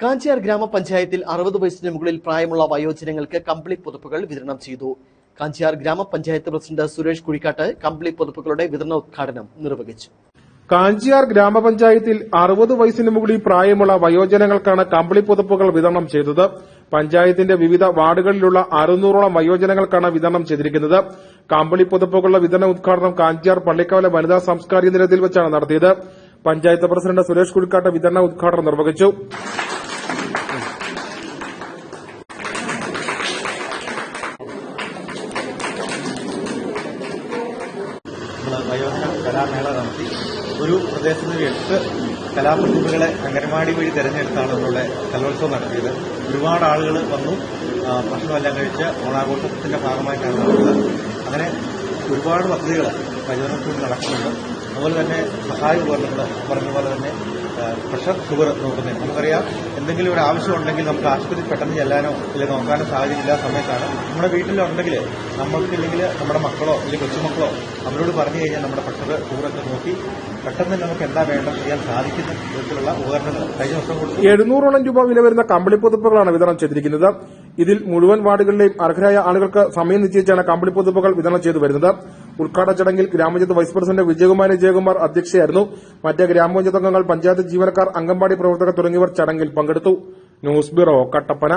കാഞ്ചിയാർ ഗ്രാമപഞ്ചായത്തിൽ അറുപത് വയസ്സിന് മുകളിൽ പ്രായമുള്ള വയോജനങ്ങൾക്ക് കമ്പിളി പുതുപ്പുകൾ വിതരണം ചെയ്തു. കാഞ്ചിയാർ ഗ്രാമപഞ്ചായത്ത് പ്രസിഡന്റ് സുരേഷ് കുഴിക്കാട്ട് കമ്പിളി പുതുപ്പുകളുടെ വിതരണോദ്ഘാടനം നിർവഹിച്ചു. കാഞ്ചിയാർ ഗ്രാമപഞ്ചായത്തിൽ അറുപത് വയസ്സിന് മുകളിൽ പ്രായമുള്ള വയോജനങ്ങൾക്കാണ് കമ്പിളി പുതുപ്പുകൾ വിതരണം ചെയ്തത്. പഞ്ചായത്തിന്റെ വിവിധ വാർഡുകളിലുള്ള അറുന്നൂറോളം വയോജനങ്ങൾക്കാണ് വിതരണം ചെയ്തിരിക്കുന്നത്. കമ്പിളി പുതുപ്പുകളുടെ വിതരണ ഉദ്ഘാടനം കാഞ്ചിയാർ പള്ളിക്കവല വനിതാ സാംസ്കാരിക നിരത്തിൽ വെച്ചാണ് നടത്തിയത്. പഞ്ചായത്ത് പ്രസിഡന്റ് സുരേഷ് കുഴിക്കാട്ട് വിതരണ ഉദ്ഘാടനം നിർവഹിച്ചു. നമ്മൾ വയോജന കലാമേള നടത്തി. ഒരു പ്രദേശത്ത് എട്ട് കലാപ്രതിഭകളെ അംഗനവാടി വഴി തെരഞ്ഞെടുത്താണ് നമ്മളുടെ കലോത്സവം നടത്തിയത്. ഒരുപാട് ആളുകൾ വന്നു. ഭക്ഷണമെല്ലാം കഴിച്ച് ഓണാഘോഷത്തിന്റെ ഭാഗമായിട്ടാണ് അങ്ങനെ ഒരുപാട് പദ്ധതികൾ പരിചരണത്തിൽ നടക്കുന്നുണ്ട്. അതുപോലെ തന്നെ സഹായ ഉപകരണങ്ങൾ പറഞ്ഞ പോലെ തന്നെ പ്രഷർ ഷുഗർ നോക്കുന്നത് നമുക്കറിയാം എന്തെങ്കിലും ഒരു ആവശ്യമുണ്ടെങ്കിൽ നമുക്ക് ആശുപത്രി പെട്ടെന്ന് ചെല്ലാനോ ഇല്ലെങ്കിൽ നോക്കാനോ സാഹചര്യം ഇല്ലാത്ത സമയത്താണ്. നമ്മുടെ വീട്ടിലുണ്ടെങ്കിൽ നമ്മൾക്കില്ലെങ്കിൽ നമ്മുടെ മക്കളോ അല്ലെങ്കിൽ കൊച്ചുമക്കളോ അവരോട് പറഞ്ഞു കഴിഞ്ഞാൽ നമ്മുടെ പ്രഷർ ഷുഗറൊക്കെ നോക്കി പെട്ടെന്ന് നമുക്ക് എന്താ വേണ്ടത് ചെയ്യാൻ സാധിക്കുന്ന വിധത്തിലുള്ള ഉപകരണങ്ങൾ കഴിഞ്ഞ ദിവസം കൊടുത്തു. എഴുന്നൂറോളം രൂപ വില വരുന്ന കമ്പിളി പുതുപ്പുകളാണ് വിതരണം ചെയ്തിരിക്കുന്നത്. ഇതിൽ മുഴുവൻ വാർഡുകളിലെയും അർഹരായ ആളുകൾക്ക് സമയം നിശ്ചയിച്ചാണ് കമ്പിളി പുതുപ്പുകൾ വിതരണം ചെയ്തു വരുന്നത്. ഉദ്ഘാടന ചടങ്ങിൽ ഗ്രാമപഞ്ചായത്ത് വൈസ് പ്രസിഡന്റ് വിജയകുമാരി ജയകുമാർ അധ്യക്ഷയായിരുന്നു. മറ്റ് ഗ്രാമപഞ്ചായത്ത് അംഗങ്ങൾ പഞ്ചായത്ത് ജീവനക്കാർ അംഗൻവാടി പ്രവർത്തകർ തുടങ്ങിയവർ ചടങ്ങിൽ പങ്കെടുത്തു. News bureau Kattappana.